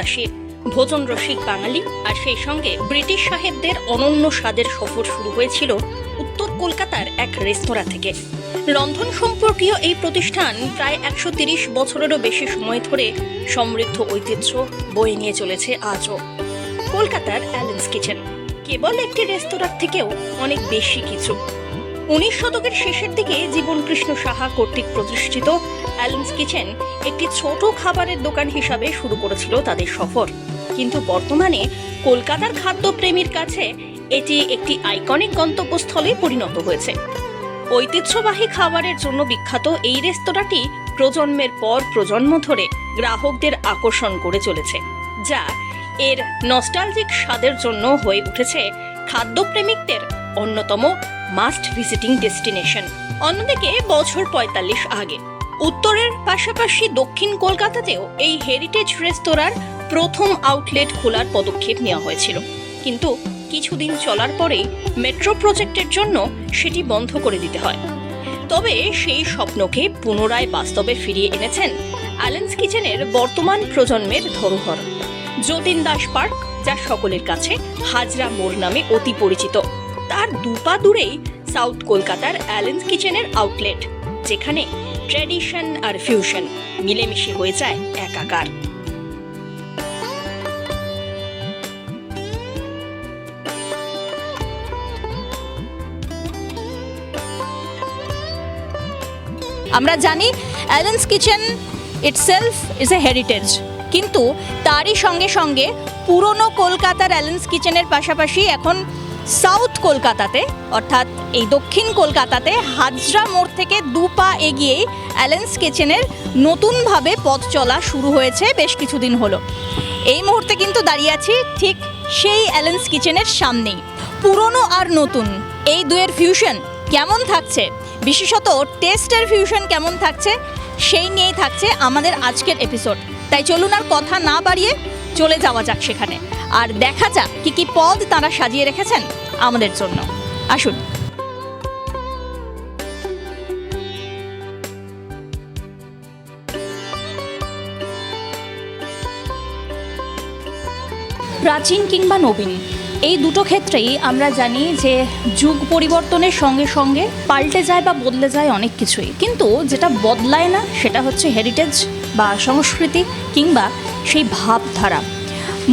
চুরাশি ভোজন রসিক বাঙালি। আর সেই সঙ্গে ব্রিটিশ সাহেবদের অনন্য স্বাদের সফর শুরু হয়েছিল উত্তর কলকাতার এক রেস্তোরাঁ থেকে। রন্ধন সম্পর্কীয় এই প্রতিষ্ঠান প্রায় একশো তিরিশ বছরেরও বেশি সময় ধরে সমৃদ্ধ ঐতিহ্য বয়ে নিয়ে চলেছে আজও। কলকাতার অ্যালেন্স কিচেন। কেবল একটি রেস্তোরাঁ থেকেও অনেক বেশি কিছু। উনিশ শতকের শেষের দিকে জীবনকৃষ্ণ সাহা কর্তৃক প্রতিষ্ঠিত অ্যালেন্স কিচেন একটি ছোট খাবারের দোকান হিসাবে শুরু করেছিল তাদের সফর। কিন্তু বর্তমানে কলকাতার খাদ্যপ্রেমীর কাছে এটি একটি আইকনিক গন্তব্যস্থলে পরিণত হয়েছে। ঐতিহ্যবাহী খাবারের জন্য বিখ্যাত এই রেস্তোরাঁটি প্রজন্মের পর প্রজন্ম ধরে গ্রাহকদের আকর্ষণ করে চলেছে, যা এর নস্টালজিক স্বাদের জন্য হয়ে উঠেছে খাদ্যপ্রেমিকদের অন্যতম মাস্ট ভিজিটিং ডেস্টিনেশন। অন্যদিকে বছর পঁয়তাল্লিশ আগে। উত্তরের পাশাপাশি দক্ষিণ কলকাতাতেও এই হেরিটেজ রেস্তোরাঁর প্রথম আউটলেট খোলার পদক্ষেপ নেওয়া হয়েছিল। কিন্তু কিছুদিন চলার পরেই মেট্রো প্রজেক্টের জন্য সেটি বন্ধ করে দিতে হয়। তবে সেই স্বপ্নকে পুনরায় বাস্তবে ফিরিয়ে এনেছেন অ্যালেন্স কিচেনের বর্তমান প্রজন্মের ধরোহর। যতীন দাস পার্ক, যা সকলের কাছে হাজরা মোড় নামে অতি পরিচিত। তার দুপা দূরেই সাউথ কলকাতার অ্যালেন্স কিচেনের আউটলেট, যেখানে ট্র্যাডিশন আর ফিউশন মিলেমিশে হয়ে যায় একাকার। আমরা জানি Allen's kitchen itself is a heritage কিন্তু তারই সঙ্গে সঙ্গে পুরনো কলকাতার অ্যালেন্স কিচেনের পাশাপাশি এখন সাউথ কলকাতাতে, অর্থাৎ এই দক্ষিণ কলকাতাতে হাজরা মোড় থেকে দু পা এগিয়েই অ্যালেন্স কিচেনের নতুনভাবে পথ চলা শুরু হয়েছে বেশ কিছুদিন হলো। এই মুহূর্তে কিন্তু দাঁড়িয়ে আছি ঠিক সেই অ্যালেন্স কিচেনের সামনেই। পুরনো আর নতুন, এই দুয়ের ফিউশন কেমন থাকছে? বিশেষত টেস্টের ফিউশন কেমন থাকছে? সেই নিয়েই থাকছে আমাদের আজকের এপিসোড তাই চলুন আর কথা না বাড়িয়ে চলে যাওয়া যাক সেখানে। আর দেখা যাক কি কি পদ তারা সাজিয়ে রেখেছেন আমাদের জন্য। আসুন। প্রাচীন কিংবা নবীন, এই দুটো ক্ষেত্রেই আমরা জানি যে যুগ পরিবর্তনের সঙ্গে সঙ্গে পাল্টে যায় বা বদলে যায় অনেক কিছুই। কিন্তু যেটা বদলায় না, সেটা হচ্ছে হেরিটেজ বা সংস্কৃতি কিংবা সেই ভাবধারা।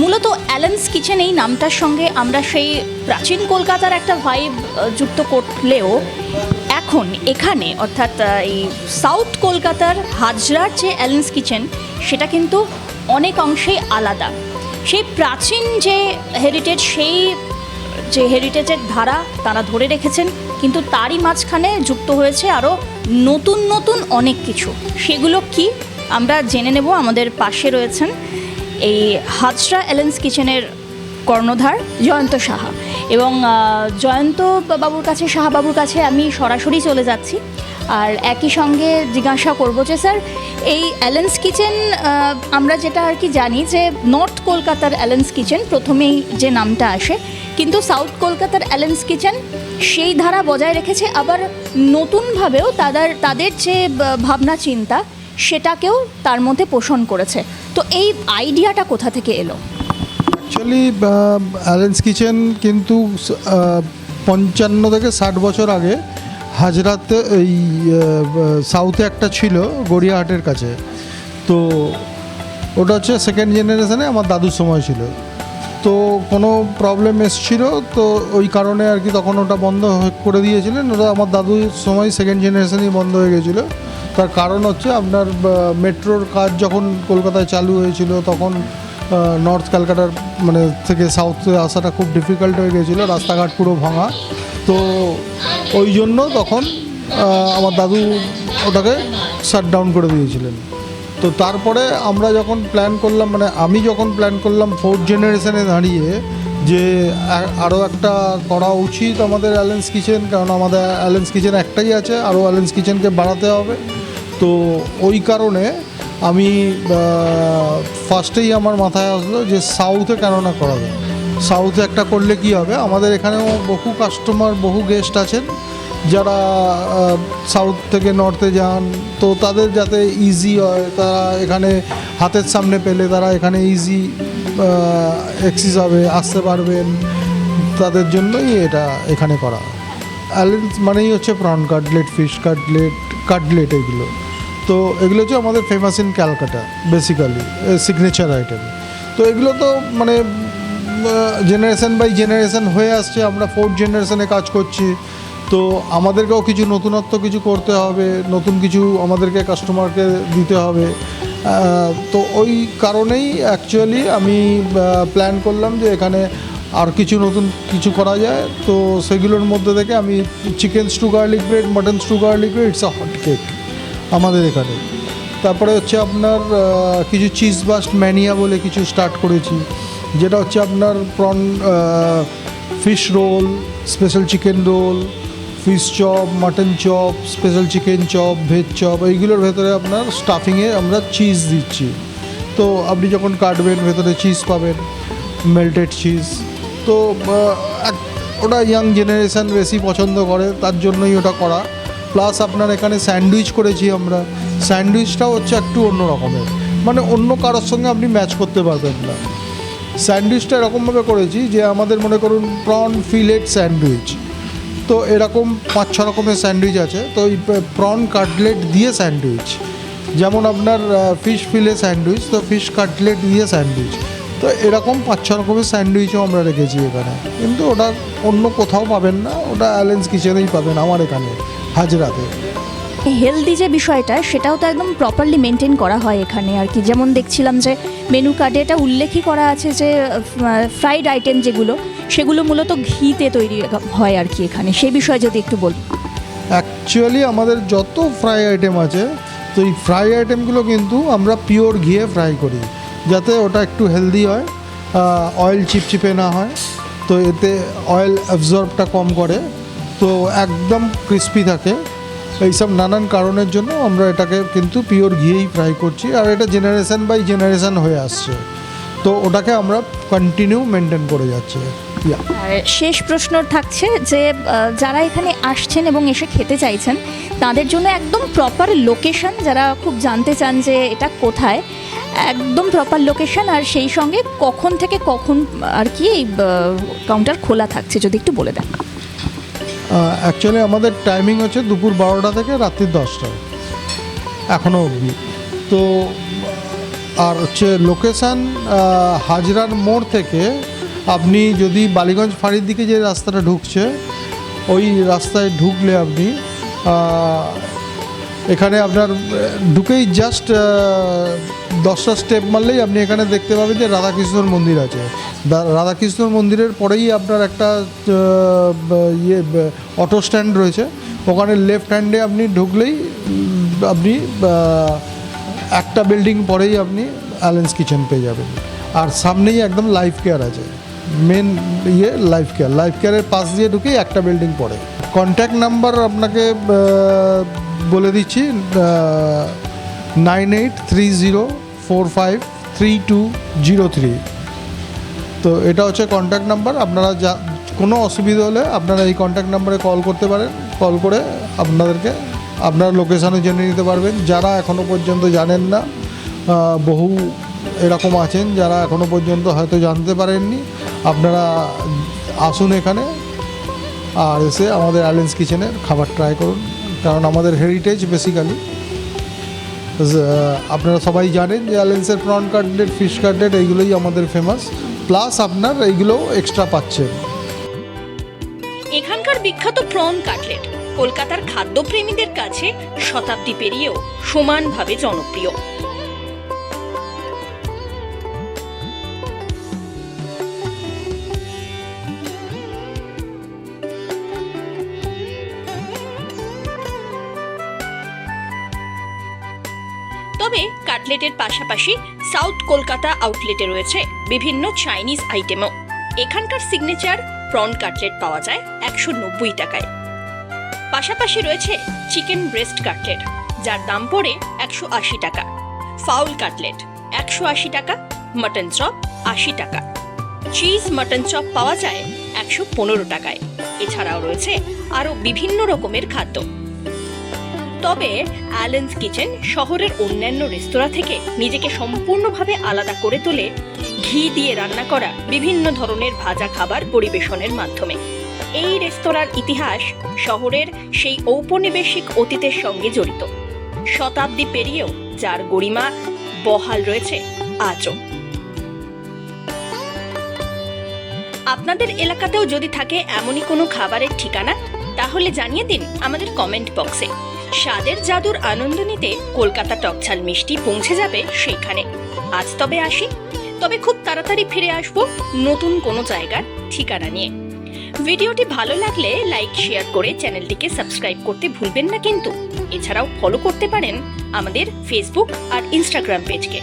মূলত অ্যালেন্স কিচেন এই নামটার সঙ্গে আমরা সেই প্রাচীন কলকাতার একটা ভাইব যুক্ত করলেও এখন এখানে অর্থাৎ এই সাউথ কলকাতার হাজরার যে অ্যালেন্স কিচেন, সেটা কিন্তু অনেক অংশেই আলাদা। সেই প্রাচীন যে হেরিটেজ সেই যে হেরিটেজের ধারা তারা ধরে রেখেছেন, কিন্তু তারই মাঝখানে যুক্ত হয়েছে আরও নতুন নতুন অনেক কিছু। সেগুলো কি? আমরা জেনে নেব আমাদের পাশে রয়েছেন এই হাজরা এলেন্স কিচেনের কর্ণধার জয়ন্ত সাহা। এবং জয়ন্ত বাবুর কাছে, সাহা বাবুর কাছে আমি সরাসরি চলে যাচ্ছি। আর একই সঙ্গে জিজ্ঞাসা করব যে, স্যার, এই অ্যালেন্স কিচেন আমরা যেটা আর কি জানি যে, নর্থ কলকাতার অ্যালেন্স কিচেন প্রথমেই যে নামটা আসে, কিন্তু সাউথ কলকাতার অ্যালেন্স কিচেন সেই ধারা বজায় রেখেছে। আবার নতুনভাবেও তাদের তাদের যে ভাবনা, চিন্তা সেটাকেও তার মধ্যে পোষণ করেছে। তো এই আইডিয়াটা কোথা থেকে এলো? অ্যাকচুয়ালি অ্যালেন্স কিচেন কিন্তু পঞ্চান্ন থেকে ষাট বছর আগে হাজরাতে এই সাউথে একটা ছিল গড়িয়াহাটের কাছে। তো ওটা হচ্ছে সেকেন্ড জেনারেশনে আমার দাদুর সময় ছিল। তো কোনো প্রবলেম এসছিল, তো ওই কারণে আর কি তখন ওটা বন্ধ করে দিয়েছিলেন। ওটা আমার দাদুর সময় সেকেন্ড জেনারেশনই বন্ধ হয়ে গেছিল। তার কারণ হচ্ছে আপনার মেট্রোর কাজ যখন কলকাতায় চালু হয়েছিল, তখন নর্থ ক্যালকাটার মানে থেকে সাউথে আসাটা খুব ডিফিকাল্ট হয়ে গেছিল, রাস্তাঘাট পুরো ভাঙা। তো ওই জন্য তখন আমার দাদু ওটাকে শাট ডাউন করে দিয়েছিলেন। তো তারপরে আমরা যখন প্ল্যান করলাম মানে আমি যখন প্ল্যান করলাম ফোর্থ জেনারেশনে দাঁড়িয়ে যে আরও একটা করা উচিত আমাদের অ্যালেন্স কিচেন কারণ আমাদের অ্যালেন্স কিচেন একটাই আছে আরও অ্যালেন্স কিচেনকে বাড়াতে হবে। তো ওই কারণে আমি ফার্স্টেই আমার মাথায় আসলো যে সাউথে কেন না করা যায়। সাউথে একটা করলে কি হবে? আমাদের এখানেও বহু কাস্টমার বহু গেস্ট আছেন যারা সাউথ থেকে নর্থে যান। তো তাদের যাতে ইজি হয়, তারা এখানে হাতের সামনে পেলে তারা এখানে ইজি এক্সিস হবে, আসতে পারবেন। তাদের জন্যই এটা এখানে করা অ্যালেন্স মানেই হচ্ছে prawn cutlet fish cutlet cutlet এগুলো। তো এগুলো হচ্ছে আমাদের famous in Calcutta basically signature item তো এগুলো তো মানে জেনারেশন বাই জেনারেশন হয়ে আসছে, আমরা ফোর্থ জেনারেশনে কাজ করছি। তো আমাদেরকেও কিছু নতুনত্ব কিছু করতে হবে, নতুন কিছু আমাদেরকে কাস্টমারকে দিতে হবে। তো ওই কারণেই অ্যাকচুয়ালি আমি প্ল্যান করলাম যে এখানে আর কিছু নতুন কিছু করা যায়। তো সেগুলোর মধ্যে থেকে আমি chicken stew garlic bread mutton stew garlic bread it's a hot cake আমাদের এখানে। তারপরে হচ্ছে আপনার কিছু চিজ বাস্ট ম্যানিয়া বলে কিছু স্টার্ট করেছি। যেটা হচ্ছে আপনার prawn fish roll special chicken roll fish chop mutton chop special chicken chop veg chop এইগুলোর ভেতরে আপনার স্টাফিংয়ে আমরা চিজ দিচ্ছি। তো আপনি যখন কাটবেন, ভেতরে চিজ পাবেন মেল্টেড চিজ তো ওটা ইয়াং জেনারেশান বেশি পছন্দ করে, তার জন্যই ওটা করা। প্লাস আপনার এখানে স্যান্ডউইচ করেছি আমরা। স্যান্ডউইচটাও হচ্ছে একটু অন্য রকমের। মানে অন্য কারোর সঙ্গে আপনি ম্যাচ করতে পারবেন না। স্যান্ডউইচটা এরকমভাবে করেছি যে আমাদের মনে করুন প্রন ফিলেট স্যান্ডউইচ তো এরকম পাঁচ ছ রকমের স্যান্ডউইচ আছে। তো এই প্রন কাটলেট দিয়ে স্যান্ডউইচ যেমন আপনার ফিশ ফিলে স্যান্ডউইচ তো ফিশ কাটলেট দিয়ে স্যান্ডউইচ তো এরকম পাঁচ ছ রকমের স্যান্ডউইচও আমরা রেখেছি এখানে। কিন্তু ওটা অন্য কোথাও পাবেন না, ওটা অ্যালেন্স কিচেনেই পাবেন, আমার এখানে। হাজরাতে। হেলদি যে বিষয়টা সেটাও তো একদম প্রপারলি মেনটেন করা হয় এখানে আর কি। যেমন দেখছিলাম যে মেনু কার্ডে এটা উল্লেখই করা আছে যে ফ্রাইড আইটেম যেগুলো সেগুলো মূলত ঘিতে তৈরি হয় আর কি এখানে। সেই বিষয়ে যদি একটু বলুন অ্যাকচুয়ালি আমাদের যত ফ্রাই আইটেম আছে তো এই ফ্রাই আইটেমগুলো কিন্তু আমরা পিওর ঘিয়ে ফ্রাই করি যাতে ওটা একটু হেলদি হয় অয়েল চিপচিপে না হয় তো এতে অয়েল অ্যাবজর্বটা কম করে তো একদম ক্রিস্পি থাকে। এইসব নানান কারণের জন্য আমরা এটাকে কিন্তু পিওর ঘিয়েই ফ্রাই করছি আর এটা জেনারেশন বাই জেনারেশন হয়ে আসছে। তো ওটাকে আমরা কন্টিনিউ মেনটেন করে যাচ্ছি। শেষ প্রশ্ন থাকছে যে যারা এখানে আসছেন এবং এসে খেতে চাইছেন, তাদের জন্য একদম প্রপার লোকেশন যারা খুব জানতে চান যে এটা কোথায়, একদম প্রপার লোকেশন আর সেই সঙ্গে কখন থেকে কখন আর কি এই কাউন্টার খোলা থাকছে, যদি একটু বলে দেন। অ্যাকচুয়ালি আমাদের টাইমিং হচ্ছে দুপুর বারোটা থেকে রাত্রি দশটা এখনও অবধি। তো, আর হচ্ছে লোকেশান হাজরার মোড় থেকে আপনি যদি বালিগঞ্জ ফাঁড়ির দিকে যে রাস্তাটা ঢুকছে, ওই রাস্তায় ঢুকলে আপনি এখানে আপনার ঢুকেই জাস্ট দশটা স্টেপ মারলেই আপনি এখানে দেখতে পাবেন যে রাধাকৃষ্ণর মন্দির আছে। রাধাকৃষ্ণর মন্দিরের পরেই আপনার একটা ইয়ে অটো স্ট্যান্ড রয়েছে। ওখানে লেফট হ্যান্ডে আপনি ঢুকলেই আপনি একটা বিল্ডিং পরেই আপনি অ্যালেন্স কিচেন পেয়ে যাবেন। আর সামনেই একদম লাইফ কেয়ার আছে। মেন ইয়ে লাইফ কেয়ার লাইফ কেয়ারের পাশ দিয়ে ঢুকেই একটা বিল্ডিং পড়ে। কন্ট্যাক্ট নাম্বার আপনাকে বলে দিচ্ছি nine eight three zero four five three two zero three তো এটা হচ্ছে কন্ট্যাক্ট নাম্বার আপনারা যা, কোনো অসুবিধা হলে আপনারা এই কন্ট্যাক্ট নাম্বারে কল করতে পারেন কল করে আপনাদেরকে, আপনার লোকেশানে জেনে নিতে পারবেন। যারা এখনও পর্যন্ত জানেন না বহু এরকম আছেন, যারা এখনও পর্যন্ত হয়তো জানতে পারেননি, আপনারা আসুন এখানে আর এসে আমাদের অ্যালেন্স কিচেনের খাবার ট্রাই করুন। কারণ আমাদের হেরিটেজ বেসিক্যালি আপনারা সবাই জানেন যে অ্যালেন্সের প্রন কাটলেট ফিশ কাটলেট এইগুলোই আমাদের ফেমাস প্লাস আপনার এইগুলো এক্সট্রা পাচ্ছেন। এখানকার বিখ্যাত প্রন কাটলেট কলকাতার খাদ্যপ্রেমীদের কাছে শতাব্দী পেরিয়েও সমানভাবে জনপ্রিয়। তবে কাটলেটের পাশাপাশি সাউথ কলকাতা আউটলেটে রয়েছে বিভিন্ন চাইনিজ আইটেমও। এখানকার সিগনেচার প্রন কাটলেট পাওয়া যায় একশো নব্বই টাকায়। পাশাপাশি রয়েছে চিকেন ব্রেস্ট কাটলেট, যার দাম পড়ে একশো আশি টাকা। ফাউল কাটলেট, একশো আশি টাকা। মটন চপ, আশি টাকা। চিজ মটন চপ পাওয়া যায় একশো পনেরো টাকায়। এছাড়াও রয়েছে আরও বিভিন্ন রকমের খাদ্য। তবে অ্যালেন্স কিচেন শহরের অন্যান্য রেস্তোরাঁ থেকে নিজেকে সম্পূর্ণভাবে আলাদা করে তোলে, ঘি দিয়ে রান্না করা বিভিন্ন ধরনের ভাজা খাবার পরিবেশনের মাধ্যমে। এই রেস্তোরাঁর ইতিহাস শহরের সেই ঔপনিবেশিক অতীতের সঙ্গে জড়িত। শতাব্দী পেরিয়েও যার গরিমা বহাল রয়েছে আজও। আপনাদের এলাকাতেও যদি থাকে এমনই কোনো খাবারের ঠিকানা, তাহলে জানিয়ে দিন আমাদের কমেন্ট বক্সে। স্বাদের জাদুর আনন্দ নিতে কলকাতা টকঝাল মিষ্টি পৌঁছে যাবে সেইখানে। আজ তবে আসি। তবে খুব তাড়াতাড়ি ফিরে আসব নতুন কোনো জায়গার ঠিকানা নিয়ে। ভিডিওটি ভালো লাগলে লাইক, শেয়ার করে চ্যানেলটিকে সাবস্ক্রাইব করতে ভুলবেন না কিন্তু। এছাড়াও ফলো করতে পারেন আমাদের ফেসবুক আর ইনস্টাগ্রাম পেজকে